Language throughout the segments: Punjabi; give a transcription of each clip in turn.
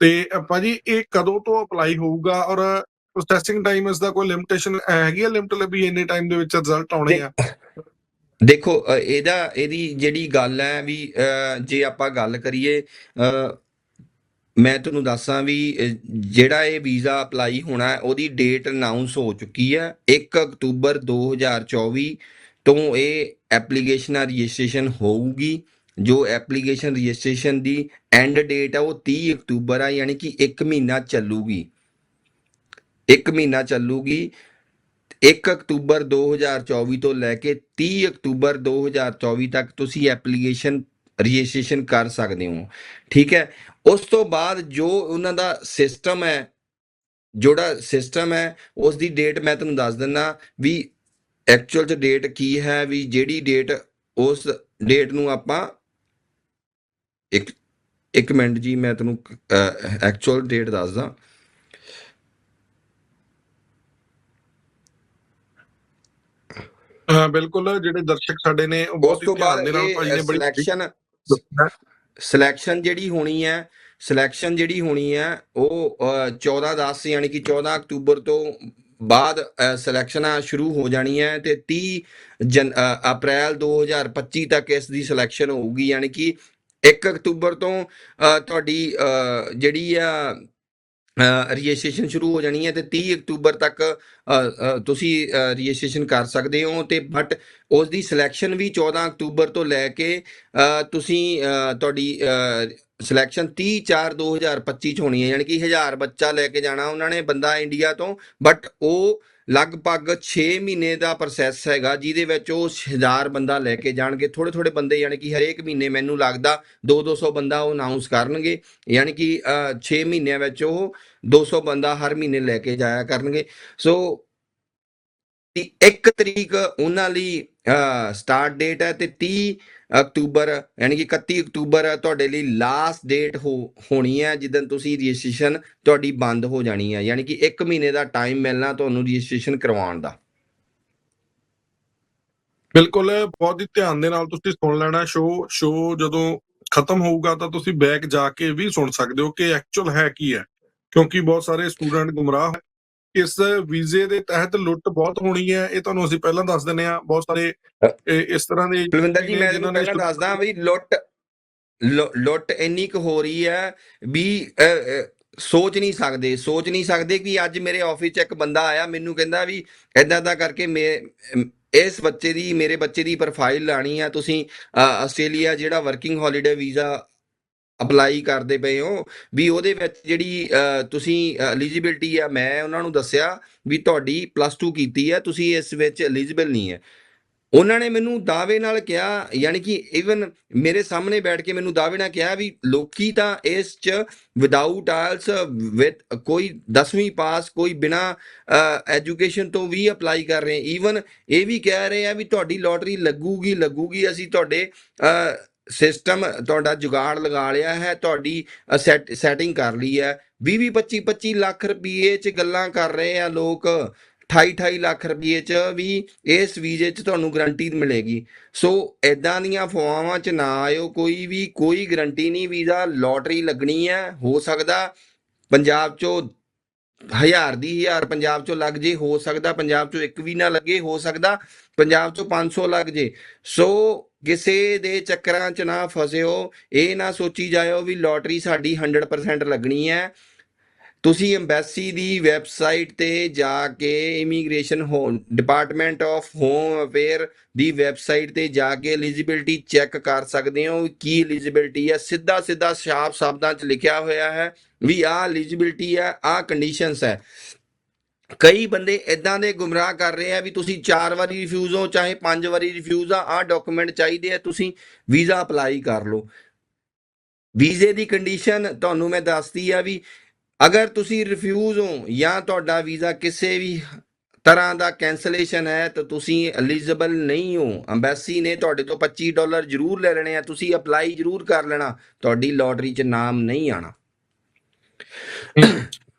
ਤੇ ਭਾਜੀ ਇਹ ਕਦੋਂ ਤੋਂ ਅਪਲਾਈ ਹੋਊਗਾ? ਔਰ ਪ੍ਰੋਸੈਸਿੰਗ ਟਾਈਮ ਇਸ ਦਾ ਕੋਈ ਲਿਮਿਟੇਸ਼ਨ ਹੈਗੀ ਆ ਲਿਮਟ ਵੀ ਇੰਨੇ ਟਾਈਮ ਦੇ ਵਿੱਚ ਰਿਜ਼ਲਟ ਆਉਣੇ ਆ? ਦੇਖੋ ਇਹਦਾ, ਇਹਦੀ ਜਿਹੜੀ ਗੱਲ ਹੈ ਵੀ ਜੇ ਆਪਾਂ ਗੱਲ ਕਰੀਏ ਮੈਂ ਤੁਹਾਨੂੰ ਦੱਸਾਂ ਵੀ ਜਿਹੜਾ ਇਹ ਵੀਜ਼ਾ ਅਪਲਾਈ ਹੋਣਾ ਉਹਦੀ ਡੇਟ ਅਨਾਉਂਸ ਹੋ ਚੁੱਕੀ ਹੈ 1 ਅਕਤੂਬਰ 2024 ਤੋਂ ਇਹ ਐਪਲੀਕੇਸ਼ਨ ਰਜਿਸਟ੍ਰੇਸ਼ਨ ਹੋਊਗੀ। ਜੋ ਐਪਲੀਕੇਸ਼ਨ ਰਜਿਸਟ੍ਰੇਸ਼ਨ ਦੀ ਐਂਡ ਡੇਟ ਹੈ ਉਹ 30 ਅਕਤੂਬਰ ਆ, ਯਾਨੀ ਕਿ 1 ਮਹੀਨਾ ਚੱਲੂਗੀ। 1 ਮਹੀਨਾ ਚੱਲੂਗੀ। 1 ਅਕਤੂਬਰ 2024 ਤੋਂ ਲੈ ਕੇ 30 ਅਕਤੂਬਰ 2024 ਤੱਕ ਤੁਸੀਂ ਐਪਲੀਕੇਸ਼ਨ ਰਜਿਸਟ੍ਰੇਸ਼ਨ ਕਰ ਸਕਦੇ ਹੋ। ਠੀਕ ਹੈ? ਉਸ ਤੋਂ ਬਾਅਦ ਜੋ ਉਹਨਾਂ ਦਾ ਸਿਸਟਮ ਹੈ, ਜਿਹੜਾ ਸਿਸਟਮ ਹੈ, ਉਸ ਦੀ ਡੇਟ ਮੈਂ ਤੁਹਾਨੂੰ ਦੱਸ ਦਿੰਦਾ ਵੀ ਐਕਚੁਅਲ ਚ ਡੇਟ ਕੀ ਹੈ, ਵੀ ਜਿਹੜੀ ਡੇਟ ਉਸ ਡੇਟ ਨੂੰ ਆਪਾਂ ਇੱਕ ਇੱਕ ਮਿੰਟ ਜੀ ਮੈਂ ਤੁਹਾਨੂੰ ਐਕਚੁਅਲ ਡੇਟ ਦੱਸਦਾ। ਹਾਂ ਬਿਲਕੁਲ ਜਿਹੜੇ ਦਰਸ਼ਕ ਸਾਡੇ ਨੇ ਉਹ ਬਹੁਤ ਹੀ ਧਿਆਨ ਦੇ ਨਾਲ ਭਾਜੀ ਨੇ ਬੜੀ ਸਿਲੈਕਸ਼ਨ ਸਿਲੈਕਸ਼ਨ ਜਿਹੜੀ ਹੋਣੀ ਹੈ ਸਿਲੈਕਸ਼ਨ ਜਿਹੜੀ ਹੋਣੀ ਹੈ ਉਹ ਅ, 14 10 ਯਾਨੀ ਕਿ 14 ਅਕਤੂਬਰ ਤੋਂ ਬਾਅਦ ਸਿਲੈਕਸ਼ਨਾਂ ਸ਼ੁਰੂ ਹੋ ਜਾਣੀਆਂ ਤੇ 30 ਜਨ ਅ, ਅਪ੍ਰੈਲ 2025 ਤੱਕ ਇਸ ਦੀ ਸਿਲੈਕਸ਼ਨ ਹੋਊਗੀ ਯਾਨੀ ਕਿ 1 ਅਕਤੂਬਰ ਤੋਂ ਤੁਹਾਡੀ ਜਿਹੜੀ ਆ ਰਜਿਸਟ੍ਰੇਸ਼ਨ ਸ਼ੁਰੂ ਹੋ ਜਾਣੀ ਹੈ ਤੇ 30 ਅਕਤੂਬਰ ਤੱਕ ਤੁਸੀਂ ਰਜਿਸਟ੍ਰੇਸ਼ਨ ਕਰ ਸਕਦੇ ਹੋ ਤੇ ਬਟ ਉਸ ਦੀ ਸਿਲੈਕਸ਼ਨ ਵੀ 14 ਅਕਤੂਬਰ ਤੋਂ ਲੈ ਕੇ ਤੁਸੀਂ ਤੁਹਾਡੀ ਸਿਲੈਕਸ਼ਨ 30 4 2025 ਚ ਹੋਣੀ ਹੈ, ਯਾਨੀ ਕਿ 1000 ਬੱਚਾ ਲੈ ਕੇ ਜਾਣਾ ਉਹਨਾਂ ਨੇ ਬੰਦਾ ਇੰਡੀਆ ਤੋਂ ਬਟ ਉਹ ਲਗਭਗ 6 ਮਹੀਨੇ ਦਾ ਪ੍ਰੋਸੈਸ ਹੈਗਾ, ਜਿਹਦੇ ਵਿੱਚ ਉਹ 1000 ਬੰਦਾ ਲੈ ਕੇ ਜਾਣਗੇ। ਥੋੜੇ ਥੋੜੇ ਬੰਦੇ, ਯਾਨੀ ਕਿ ਹਰੇਕ ਮਹੀਨੇ ਮੈਨੂੰ ਲੱਗਦਾ 2 200 ਬੰਦਾ ਉਹ ਅਨਾਉਂਸ ਕਰਨਗੇ, ਯਾਨੀ ਕਿ 6 ਮਹੀਨਿਆਂ ਵਿੱਚ ਉਹ 200 ਬੰਦਾ ਹਰ ਮਹੀਨੇ ਲੈ ਕੇ ਜਾਇਆ ਕਰਨਗੇ। ਸੋ, ਇੱਕ ਤਰੀਕ ਉਹਨਾਂ ਲਈ ਸਟਾਰਟ ਡੇਟ ਹੈ ਤੇ 30 ਅਕਤੂਬਰ, ਯਾਨੀ ਕਿ 31 ਅਕਤੂਬਰ ਤੁਹਾਡੇ ਲਈ ਲਾਸਟ ਡੇਟ ਹੋ, ਹੋਣੀ ਹੈ ਜਿੱਦਨ ਤੁਸੀਂ ਰਜਿਸਟ੍ਰੇਸ਼ਨ ਤੁਹਾਡੀ ਬੰਦ ਹੋ ਜਾਣੀ ਹੈ, ਯਾਨੀ ਕਿ 1 ਮਹੀਨੇ ਦਾ ਟਾਈਮ ਮਿਲਣਾ ਤੁਹਾਨੂੰ ਰਜਿਸਟ੍ਰੇਸ਼ਨ ਕਰਵਾਉਣ ਦਾ। ਬਿਲਕੁਲ, ਬਹੁਤ ਹੀ ਧਿਆਨ ਦੇ ਨਾਲ ਤੁਸੀਂ ਸੁਣ ਲੈਣਾ ਸ਼ੋ ਸ਼ੋ ਜਦੋਂ ਖਤਮ ਹੋਊਗਾ ਤਾਂ ਤੁਸੀਂ ਬੈਕ ਜਾ ਕੇ ਵੀ ਸੁਣ ਸਕਦੇ ਹੋ ਕਿ ਐਕਚੁਅਲ ਹੈ ਕੀ ਹੈ, ਕਿਉਂਕਿ ਬਹੁਤ ਸਾਰੇ ਸਟੂਡੈਂਟ ਗੁੰਮਰਾਹ ਹੈ ਇਸ ਵੀਜ਼ੇ ਦੇ ਤਹਿਤ ਲੁੱਟ ਬਹੁਤ ਹੋਣੀ ਹੈ ਇਹ ਤੁਹਾਨੂੰ ਅਸੀਂ ਪਹਿਲਾਂ ਦੱਸ ਦਿੰਦੇ ਆ ਬਹੁਤ ਸਾਰੇ ਇਸ ਤਰ੍ਹਾਂ ਦੇ ਕੁਲਵਿੰਦਰ ਜੀ ਮੈਂ ਤੁਹਾਨੂੰ ਪਹਿਲਾਂ ਦੱਸਦਾ ਵੀ ਲੁੱਟ ਲੁੱਟ ਇੰਨੀ ਕੁ ਹੋ ਰਹੀ ਹੈ ਵੀ ਸੋਚ ਨਹੀਂ ਸਕਦੇ ਸੋਚ ਨਹੀਂ ਸਕਦੇ ਕਿ ਅੱਜ ਮੇਰੇ ਆਫਿਸ 'ਚ ਇੱਕ ਬੰਦਾ ਆਇਆ ਮੈਨੂੰ ਕਹਿੰਦਾ ਵੀ ਐਦਾਂ ਦਾ ਕਰਕੇ ਮੈਂ ਇਸ ਬੱਚੇ ਦੀ ਮੇਰੇ ਬੱਚੇ ਦੀ ਪ੍ਰੋਫਾਈਲ ਲਾਣੀ ਆ ਤੁਸੀਂ ਆਸਟ੍ਰੇਲੀਆ ਜਿਹੜਾ ਵਰਕਿੰਗ ਹੌਲੀਡੇ ਵੀਜ਼ਾ ਅਪਲਾਈ ਕਰਦੇ ਪਏ ਹੋ, ਵੀ ਉਹਦੇ ਵਿੱਚ ਜਿਹੜੀ ਤੁਸੀਂ ਐਲੀਜੀਬਿਲਟੀ ਆ, ਮੈਂ ਉਹਨਾਂ ਨੂੰ ਦੱਸਿਆ ਵੀ ਤੁਹਾਡੀ ਪਲੱਸ 2 ਕੀਤੀ ਹੈ ਤੁਸੀਂ ਇਸ ਵਿੱਚ ਐਲੀਜੀਬਲ ਨਹੀਂ ਹੈ। ਉਹਨਾਂ ਨੇ ਮੈਨੂੰ ਦਾਅਵੇ ਨਾਲ ਕਿਹਾ, ਯਾਨੀ ਕਿ ਇਵਨ ਮੇਰੇ ਸਾਹਮਣੇ ਬੈਠ ਕੇ ਮੈਨੂੰ ਦਾਅਵੇ ਨਾਲ ਕਿਹਾ ਵੀ ਲੋਕੀ ਤਾਂ ਇਸ ਚ ਵਿਦਆਊਟ ਆਇਲਸ ਵਿਦ ਕੋਈ 10ਵੀਂ ਪਾਸ ਕੋਈ ਬਿਨਾ ਐਜੂਕੇਸ਼ਨ ਤੋਂ ਵੀ ਅਪਲਾਈ ਕਰ ਰਹੇ। ਈਵਨ ਇਹ ਵੀ ਕਹਿ ਰਹੇ ਆ ਵੀ ਤੁਹਾਡੀ ਲੋਟਰੀ ਲੱਗੂਗੀ ਲੱਗੂਗੀ, ਅਸੀਂ ਤੁਹਾਡੇ ਸਿਸਟਮ ਤੁਹਾਡਾ ਜੁਗਾੜ ਲਗਾ ਲਿਆ ਹੈ, ਤੁਹਾਡੀ ਸੈਟਿੰਗ ਕਰ ਲਈ ਹੈ। 20 20 25 25 ਲੱਖ ਰੁਪਏ ਚ ਗੱਲਾਂ ਕਰ ਰਹੇ ਆ ਲੋਕ। 28 28 ਲੱਖ ਰੁਪਏ ਚ ਵੀ ਇਸ ਵੀਜ਼ੇ ਚ ਤੁਹਾਨੂੰ ਗਰੰਟੀ ਮਿਲੇਗੀ। ਸੋ ਐਦਾਂ ਦੀਆਂ ਫਵਾਵਾਂ ਚ ਨਾ ਆਇਓ, ਕੋਈ ਵੀ, ਕੋਈ ਗਰੰਟੀ ਨਹੀਂ, ਵੀਜ਼ਾ ਲੋਟਰੀ ਲੱਗਣੀ ਹੈ, ਹੋ ਸਕਦਾ ਪੰਜਾਬ ਚੋਂ ਹਜ਼ਾਰ ਦੀ ਹਜ਼ਾਰ, ਪੰਜਾਬ ਚੋਂ ਲੱਗ ਜੇ, ਹੋ ਸਕਦਾ ਪੰਜਾਬ ਚੋਂ ਇੱਕ ਵੀ ਨਾ ਲੱਗੇ, ਹੋ ਸਕਦਾ ਪੰਜਾਬ ਚੋਂ 500 ਲੱਗ ਜੇ। ਸੋ ਕਿਸੇ ਦੇ ਚੱਕਰਾਂ 'ਚ ਨਾ ਫਸਿਓ, ਇਹ ਨਾ ਸੋਚੀ ਜਾਇਓ ਵੀ ਲੋਟਰੀ ਸਾਡੀ 100% ਲੱਗਣੀ ਹੈ ਤੁਸੀਂ ਐਮਬੈਸੀ ਦੀ ਵੈਬਸਾਈਟ ਤੇ ਜਾ ਕੇ immigration home department of home affair the website ਤੇ ਜਾ ਕੇ ਐਲੀਜੀਬਿਲਟੀ ਚੈੱਕ ਕਰ ਸਕਦੇ ਹੋ ਕੀ ਐਲੀਜੀਬਿਲਟੀ ਹੈ ਸਿੱਧਾ ਸਿੱਧਾ ਸਾਫ਼ ਸ਼ਬਦਾਂ 'ਚ ਲਿਖਿਆ ਹੋਇਆ ਹੈ ਵੀ ਆਹ ਐਲੀਜੀਬਿਲਟੀ ਹੈ ਆਹ ਕੰਡੀਸ਼ਨਸ ਹੈ ਕਈ ਬੰਦੇ ਇਦਾਂ ਦੇ ਗੁੰਮਰਾਹ ਕਰ ਰਹੇ ਆ ਵੀ ਤੁਸੀਂ ਚਾਰ ਵਾਰੀ ਰਿਫਿਊਜ਼ ਹੋ, ਚਾਹੇ ਪੰਜ ਵਾਰੀ ਰਿਫਿਊਜ਼ ਆ, ਆਹ ਡਾਕੂਮੈਂਟ ਚਾਹੀਦੇ ਆ, ਤੁਸੀਂ ਵੀਜ਼ਾ ਅਪਲਾਈ ਕਰ ਲਓ। ਵੀਜ਼ੇ ਦੀ ਕੰਡੀਸ਼ਨ ਤੁਹਾਨੂੰ ਮੈਂ ਦੱਸਦੀ ਆ ਵੀ ਅਗਰ ਤੁਸੀਂ ਰਿਫਿਊਜ਼ ਹੋ ਜਾਂ ਤੁਹਾਡਾ ਵੀਜ਼ਾ ਕਿਸੇ ਵੀ ਤਰ੍ਹਾਂ ਦਾ ਕੈਂਸਲੇਸ਼ਨ ਹੈ, ਤਾਂ ਤੁਸੀਂ ਐਲੀਜੀਬਲ ਨਹੀਂ ਹੋ। ਐਮਬੈਸੀ ਨੇ ਤੁਹਾਡੇ ਤੋਂ 25 ਡਾਲਰ ਜ਼ਰੂਰ ਲੈ ਲੈਣੇ ਆ, ਤੁਸੀਂ ਅਪਲਾਈ ਜ਼ਰੂਰ ਕਰ ਲੈਣਾ, ਤੁਹਾਡੀ ਲੋਟਰੀ 'ਚ ਨਾਮ ਨਹੀਂ ਆਣਾ।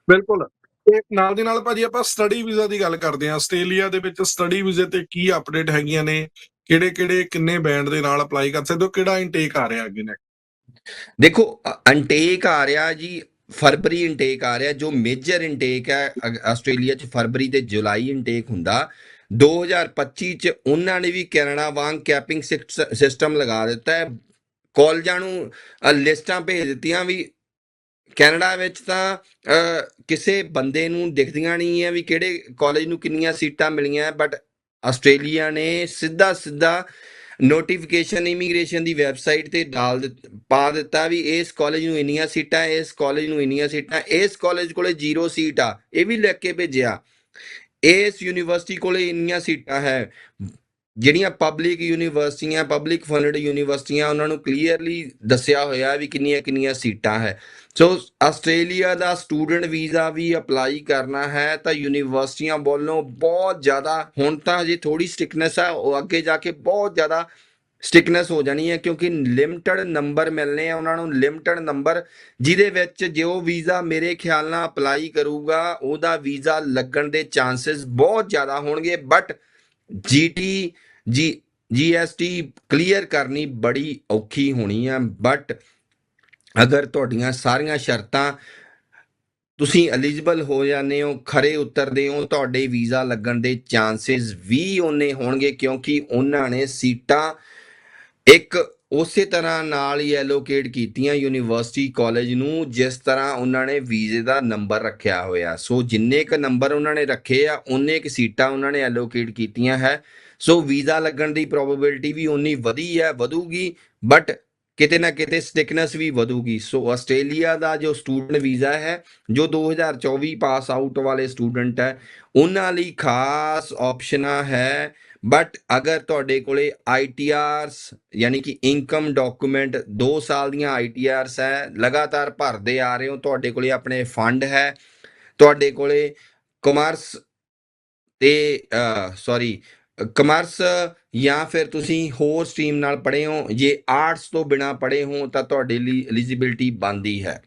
ਬਿਲਕੁਲ। ਤੇ ਨਾਲ ਦੀ ਨਾਲ ਭਾਜੀ ਆਪਾਂ ਸਟੱਡੀ ਵੀਜ਼ਾ ਦੀ ਗੱਲ ਕਰਦੇ ਹਾਂ। ਆਸਟ੍ਰੇਲੀਆ ਦੇ ਵਿੱਚ ਸਟੱਡੀ ਵੀਜ਼ੇ ਤੇ ਕੀ ਅਪਡੇਟ ਹੈਗੀਆਂ ਨੇ? ਕਿਹੜੇ ਕਿਹੜੇ ਕਿੰਨੇ ਬੈਂਡ ਦੇ ਨਾਲ ਅਪਲਾਈ ਕਰ ਸਕਦੇ ਹੋ? ਕਿਹੜਾ ਇਨਟੇਕ ਆ ਰਿਹਾ ਅੱਗੇ ਨੇ ਦੇਖੋ ਅਨਟੇਕ ਆ ਰਿਹਾ ਜੀ, ਫਰਵਰੀ ਇਨਟੇਕ ਆ ਰਿਹਾ। ਜੋ ਮੇਜਰ ਇਨਟੇਕ ਹੈ ਆਸਟ੍ਰੇਲੀਆ 'ਚ ਫਰਵਰੀ ਤੇ ਜੁਲਾਈ ਇਨਟੇਕ ਹੁੰਦਾ। 2025 ਚ ਉਹਨਾਂ ਨੇ ਵੀ ਕੈਨੇਡਾ ਵਾਂਗ ਕੈਪਿੰਗ ਸਿਸਟਮ ਲਗਾ ਦਿੱਤਾ ਹੈ। ਕਾਲਜਾਂ ਨੂੰ ਲਿਸਟਾਂ ਭੇਜ ਦਿੱਤੀਆਂ ਵੀ ਕੈਨੇਡਾ ਵਿੱਚ ਤਾਂ ਕਿਸੇ ਬੰਦੇ ਨੂੰ ਦਿਖਦੀਆਂ ਨਹੀਂ ਹੈ ਵੀ ਕਿਹੜੇ ਕਾਲਜ ਨੂੰ ਕਿੰਨੀਆਂ ਸੀਟਾਂ ਮਿਲੀਆਂ ਬਟ ਆਸਟ੍ਰੇਲੀਆ ਨੇ ਸਿੱਧਾ ਸਿੱਧਾ ਨੋਟੀਫਿਕੇਸ਼ਨ ਇਮੀਗ੍ਰੇਸ਼ਨ ਦੀ ਵੈਬਸਾਈਟ ਤੇ ਡਾਲ ਦਿੱਤ- ਪਾ ਦਿੱਤਾ ਵੀ ਇਸ ਕਾਲਜ ਨੂੰ ਇੰਨੀਆਂ ਸੀਟਾਂ, ਇਸ ਕਾਲਜ ਨੂੰ ਇੰਨੀਆਂ ਸੀਟਾਂ, ਇਸ ਕਾਲਜ ਕੋਲੇ ਜ਼ੀਰੋ ਸੀਟ ਆ, ਇਹ ਵੀ ਲਿਖ ਕੇ ਭੇਜਿਆ। ਇਸ ਯੂਨੀਵਰਸਿਟੀ ਕੋਲੇ ਇੰਨੀਆਂ ਸੀਟਾਂ ਹੈ। ਜਿਹੜੀਆਂ ਪਬਲਿਕ ਯੂਨੀਵਰਸਿਟੀਆਂ ਪਬਲਿਕ ਫੰਡਡ ਯੂਨੀਵਰਸਿਟੀਆਂ ਉਹਨਾਂ ਨੂੰ ਕਲੀਅਰਲੀ ਦੱਸਿਆ ਹੋਇਆ ਵੀ ਕਿੰਨੀਆਂ ਕਿੰਨੀਆਂ ਸੀਟਾਂ ਹੈ। ਸੋ ਆਸਟ੍ਰੇਲੀਆ ਦਾ ਸਟੂਡੈਂਟ ਵੀਜ਼ਾ ਵੀ ਅਪਲਾਈ ਕਰਨਾ ਹੈ ਤਾਂ ਯੂਨੀਵਰਸਿਟੀਆਂ ਵੱਲੋਂ ਬਹੁਤ ਜ਼ਿਆਦਾ, ਹੁਣ ਤਾਂ ਹਜੇ ਥੋੜੀ ਸਟਿਕਨੈਸ ਹੈ ਉਹ ਅੱਗੇ ਜਾ ਕੇ ਬਹੁਤ ਜ਼ਿਆਦਾ ਸਟਿਕਨੈਸ ਹੋ ਜਾਣੀ ਹੈ ਕਿਉਂਕਿ ਲਿਮਟਿਡ ਨੰਬਰ ਮਿਲਨੇ ਆ, ਉਹਨਾਂ ਨੂੰ ਲਿਮਟਿਡ ਨੰਬਰ ਜਿਹਦੇ ਵਿੱਚ ਜੋ ਵੀਜ਼ਾ ਮੇਰੇ ਖਿਆਲ ਨਾਲ ਅਪਲਾਈ ਕਰੂਗਾ, ਉਹਦਾ ਵੀਜ਼ਾ ਲੱਗਣ ਦੇ ਚਾਂਸਸ ਬਹੁਤ ਜ਼ਿਆਦਾ ਹੋਣਗੇ but GT G GST clear ਕਰਨੀ ਬੜੀ ਔਖੀ ਹੋਣੀ ਆ ਬਟ ਅਗਰ ਤੁਹਾਡੀਆਂ ਸਾਰੀਆਂ ਸ਼ਰਤਾਂ ਤੁਸੀਂ ਐਲੀਜੀਬਲ ਹੋ ਜਾਂਦੇ ਹੋ, ਖਰੇ ਉਤਰਦੇ ਹੋ, ਤੁਹਾਡੇ ਵੀਜ਼ਾ ਲੱਗਣ ਦੇ ਚਾਂਸਸ ਵੀ ਉਹਨੇ ਹੋਣਗੇ ਕਿਉਂਕਿ ਉਹਨਾਂ ਨੇ ਸੀਟਾਂ ਇੱਕ ਉਸੇ ਤਰ੍ਹਾਂ ਨਾਲ ਹੀ ਐਲੋਕੇਟ ਕੀਤੀਆਂ ਯੂਨੀਵਰਸਿਟੀ ਕਾਲਜ ਨੂੰ, ਜਿਸ ਤਰ੍ਹਾਂ ਉਹਨਾਂ ਨੇ ਵੀਜ਼ੇ ਦਾ ਨੰਬਰ ਰੱਖਿਆ ਹੋਇਆ। ਸੋ ਜਿੰਨੇ ਕ ਨੰਬਰ ਉਹਨਾਂ ਨੇ ਰੱਖੇ ਆ, ਉਹਨੇ ਕ ਸੀਟਾਂ ਉਹਨਾਂ ਨੇ ਐਲੋਕੇਟ ਕੀਤੀਆਂ ਹੈ। ਸੋ ਵੀਜ਼ਾ ਲੱਗਣ ਦੀ ਪ੍ਰੋਬੇਬਿਲਿਟੀ ਵੀ ਉਨੀ ਵਧੀ ਹੈ, ਵਧੂਗੀ ਬਟ ਕਿਤੇ ਨਾ ਕਿਤੇ ਸਟਿਕਨੈਸ ਵੀ ਵਧੂਗੀ। ਸੋ ਆਸਟ੍ਰੇਲੀਆ ਦਾ ਜੋ ਸਟੂਡੈਂਟ ਵੀਜ਼ਾ ਹੈ, ਜੋ 2024 ਪਾਸ ਆਊਟ ਵਾਲੇ ਸਟੂਡੈਂਟ ਹੈ, ਉਹਨਾਂ ਲਈ ਖਾਸ ਆਪਸ਼ਨਾਂ ਹੈ ਬਟ ਅਗਰ ਤੁਹਾਡੇ ਕੋਲੇ ਆਈਟੀਆਰਸ ਯਾਨੀ ਕਿ ਇਨਕਮ ਡਾਕੂਮੈਂਟ 2 ਸਾਲ ਦੀਆਂ ਆਈਟੀਆਰਸ ਹੈ ਲਗਾਤਾਰ ਭਰਦੇ ਆ ਰਹੇ ਹੋ ਤੁਹਾਡੇ ਕੋਲੇ ਆਪਣੇ ਫੰਡ ਹੈ ਤੁਹਾਡੇ ਕੋਲੇ ਕਮਰਸ ਤੇ ਸੌਰੀ ਕਮਰਸ ਜਾਂ ਫਿਰ ਤੁਸੀਂ ਹੋਰ ਸਟਰੀਮ ਨਾਲ ਪੜ੍ਹੇ ਹੋ ਜੇ ਆਰਟਸ ਤੋਂ ਬਿਨਾ ਪੜ੍ਹੇ ਹੋ ਤਾਂ ਤੁਹਾਡੇ ਲਈ ਐਲੀਜੀਬਿਲਟੀ ਬਣਦੀ ਹੈ